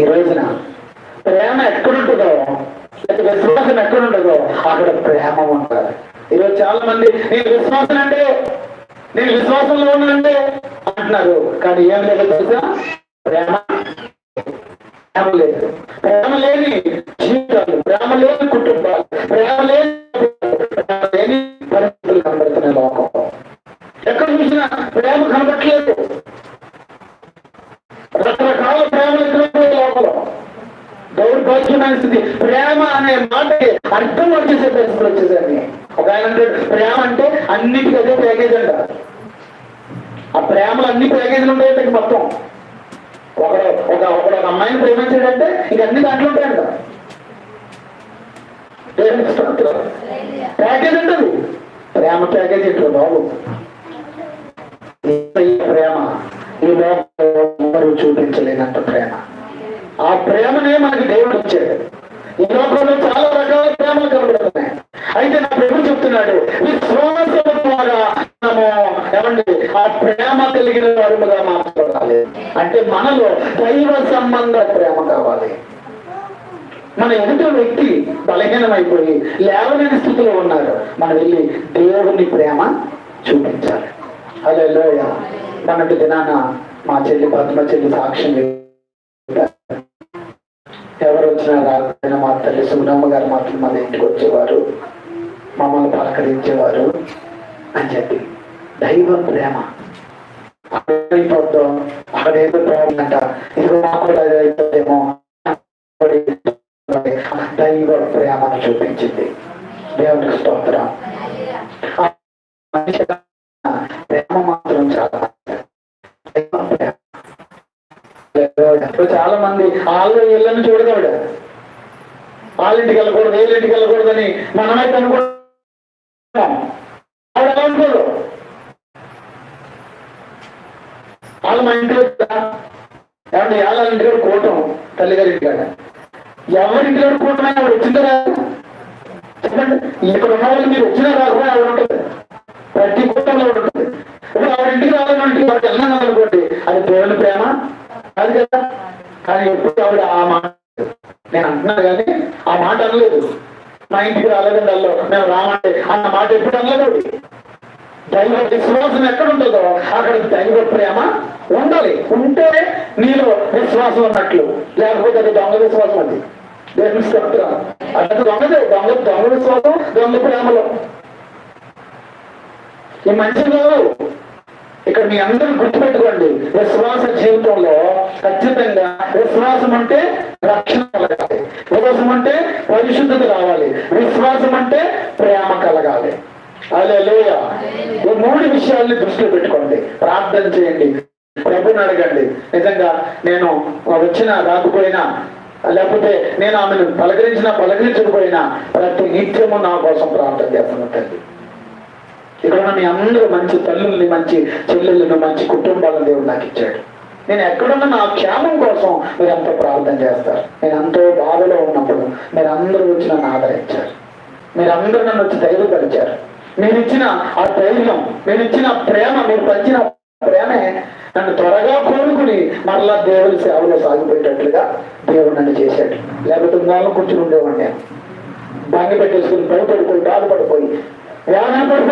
ఈ రోజున ప్రేమ ఎక్కడుంటుందో లేదా విశ్వాసం ఎక్కడుంటుందో అక్కడ ప్రేమ ఉంటుంది ఈరోజు చాలా మంది నేను విశ్వాసం అంటే నేను విశ్వాసంలో ఉన్నానంటే అంటున్నారు. కానీ ఏం లేదు తెలుసా? ప్రేమ ప్రేమ లేదు. ప్రేమ లేని దౌర్భాగ్యమైన స్థితి ప్రేమ అనే మాట అర్థం వచ్చేసే పరిస్థితులు వచ్చేసరికి. ఒక ఆయన ప్రేమ అంటే అన్నిటికీ అదే ప్యాకేజ్ అంట. ఆ ప్రేమలు అన్ని ప్యాకేజీలు ఉంటాయంటే మొత్తం. ఒక ఒక ఒకడు ఒక అమ్మాయిని ప్రేమించాడంటే ఇక అన్ని దాంట్లో ఉంటాయంట. ప్యాకేజ్ ఉంటుంది ప్రేమ ప్యాకేజ్ ఏంటో బాబు. ప్రేమ. ఈ లోపల చూపించలేనంత ప్రేమ. ఆ ప్రేమనే మనకి దేవుడు ఇచ్చాడు. ఈ లోకంలో చాలా రకాల ప్రేమలు కనబడుతున్నాయి. అయితే నా ప్రభు చెప్తున్నాడు విశ్వాసం ద్వారా మనము ఏమండి ఆ ప్రేమ కలిగిన వారుగా మాట్లాడాలి అంటే మనలో దైవ సంబంధ ప్రేమ కావాలి. మన ఎదుటి వ్యక్తి బలహీనమైపోయి లేవలేని స్థితిలో ఉన్నారు మనం వెళ్ళి దేవుని ప్రేమ చూపించాలి. అదే లోయ మొన్నటి దినాన మా చెల్లి పద్మ చెల్లి సాక్ష్యం చెప్పారు. రాకపోయినా మా తల్లి సుగుణమ్మ గారు మాత్రం మన ఇంటికి వచ్చేవారు. మమ్మల్ని పలకరించేవారు అని చెప్పి. దైవ ప్రేమ. అయిపోద్దాం అక్కడ ఏదో ప్రేమ అంట. ఇది మాకు కూడా అదే దైవ ప్రేమను చూపించింది. దేవునికి స్తోత్రం. ఇప్పుడు చాలా మంది వాళ్ళు వీళ్ళని చూడగలడు వాళ్ళింటికి వెళ్ళకూడదు వీళ్ళింటికి వెళ్ళకూడదని మనమైతే అనుకుంటాం ఆవిడ ఎలా అనుకోదు వాళ్ళు మా ఇంటికి ఏమంటే వాళ్ళ ఇంటి కూడా కూటం తల్లిగారి ఇంటికాడ ఎవరింటి కూడా కూటమైనా ఆవిడ వచ్చిందా చెప్పండి. ఇక్కడ ఉన్న వాళ్ళు మీరు వచ్చినా రాకుండా ఆవిడ ఉంటుంది ప్రతి కూటంలో ఉంటుంది ఇప్పుడు ఆవిడ ఇంటికి రావాలంటే వాడికి వెళ్ళాను అనుకోండి అది దేవుని ప్రేమ కాదు కదా? కానీ ఎప్పుడు ఆవిడ ఆ మాట నేను అంటున్నాను కానీ ఆ మాట అనలేదు. మా ఇంటికి రాలేదండి అల్లో మేము రామంటే అన్న మాట ఎప్పుడు అనలేదు. దైవ విశ్వాసం ఎక్కడ ఉంటుందో అక్కడ దైవ ప్రేమ ఉండాలి. ఉంటే నీలో విశ్వాసం ఉన్నట్లు. లేకపోతే అది దొంగ విశ్వాసం అది. దేవుని స్తోత్రం దొంగదే దొంగ దొంగ విశ్వాసం దొంగ ప్రేమలో. ఈ మంచి కాదు. ఇక్కడ మీ అందరూ గుర్తుపెట్టుకోండి. విశ్వాస జీవితంలో ఖచ్చితంగా విశ్వాసం అంటే రక్షణ కలగాలి. విశ్వాసం అంటే పరిశుద్ధత రావాలి. విశ్వాసం అంటే ప్రేమ కలగాలి. అలే ఈ మూడు విషయాల్ని దృష్టిలో పెట్టుకోండి. ప్రార్థన చేయండి. ప్రభుని అడగండి. నిజంగా నేను వచ్చిన రాకపోయినా లేకపోతే నేను ఆమెను పలకరించినా పలకరించకపోయినా ప్రతి నిత్యము నా కోసం ప్రార్థన చేస్తున్నట్టండి ఇక్కడ మీ అందరూ మంచి తల్లుల్ని మంచి చెల్లెళ్ళను మంచి కుటుంబాలను దేవుడు నాకు ఇచ్చాడు. నేను ఎక్కడున్న నా క్షేమం కోసం మీరు ఎంతో ప్రార్థన చేస్తారు. నేను ఎంతో బాధలో ఉన్నప్పుడు మీరు అందరూ వచ్చి నన్ను ఆదరించారు. మీరు అందరూ నన్ను వచ్చి ధైర్యపరిచారు. మీరు ఇచ్చిన ఆ ధైర్యం మీరు ఇచ్చిన ప్రేమ మీరు పంచిన ప్రేమే నన్ను త్వరగా కోరుకుని మరలా దేవుడి సేవలో సాగిపోయేటట్లుగా దేవుడు నన్ను చేశాడు. లేకపోతే ఉన్నాళ్ళు కూర్చుని ఉండేవాడిని నేను. బాంగి పెట్టేసుకుని భయపడిపోయి బాధపడిపోయి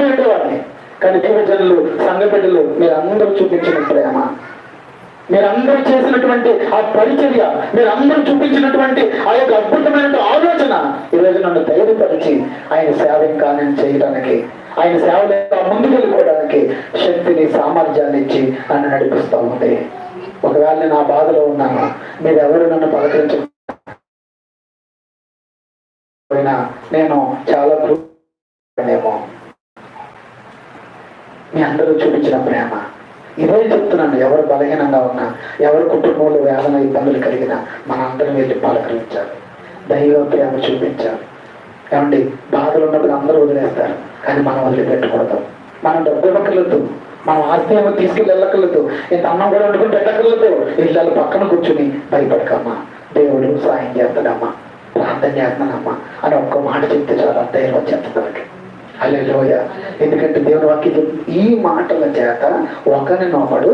వేదన ఉండేవాడిని. కానీ దేవజనులు సంఘ బిడ్డలు మీరు చూపించిన ప్రేమ. మీరందరూ చేసినటువంటి ఆ పరిచర్య మీరందరూ చూపించినటువంటి ఆ యొక్క అద్భుతమైన ఆలోచన ఈరోజు నన్ను ధైర్యపరిచి ఆయన సేవ ఇంకా నేను చేయడానికి ఆయన సేవలు ముందుకు వెళ్ళిపోవడానికి శక్తిని సామర్థ్యాన్ని ఇచ్చి నన్ను నడిపిస్తూ ఉంది. ఒకవేళ నేను ఆ బాధలో ఉన్నాను మీరు ఎవరు నన్ను పలకరించ నేను చాలా ఏమో మీ అందరూ చూపించిన ప్రేమ. ఇదే చెప్తున్నాను ఎవరు బలహీనంగా ఉన్నా ఎవరి కుటుంబంలో వేదన ఇబ్బందులు కలిగినా మన అందరం వెళ్ళి పలకరించాలి దైవ ప్రేమ చూపించాలి. ఏమండి బాధలు ఉన్నప్పుడు అందరూ వదిలేస్తారు కానీ మనం వదిలిపెట్టకూడదు. మనం డబ్బు ఇవ్వకలేదు మనం ఆస్తి ఏమో తీసుకెళ్ళి వెళ్ళకలేదు ఇంత అన్నం కూడా వండుకుని పెట్టకలేదు ఇళ్ళ పక్కన కూర్చుని భయపడకమ్మా. దేవుడు సాయం చేస్తాడమ్మా. ప్రార్థన చేస్తానమ్మా అని ఒక్క మాట చెప్తే చాలా ధైర్యం వచ్చేస్తుంది అల్లెలోయ ఎందుకంటే దేవుని వాక్యం ఈ మాటల చేత ఒకరినొకడు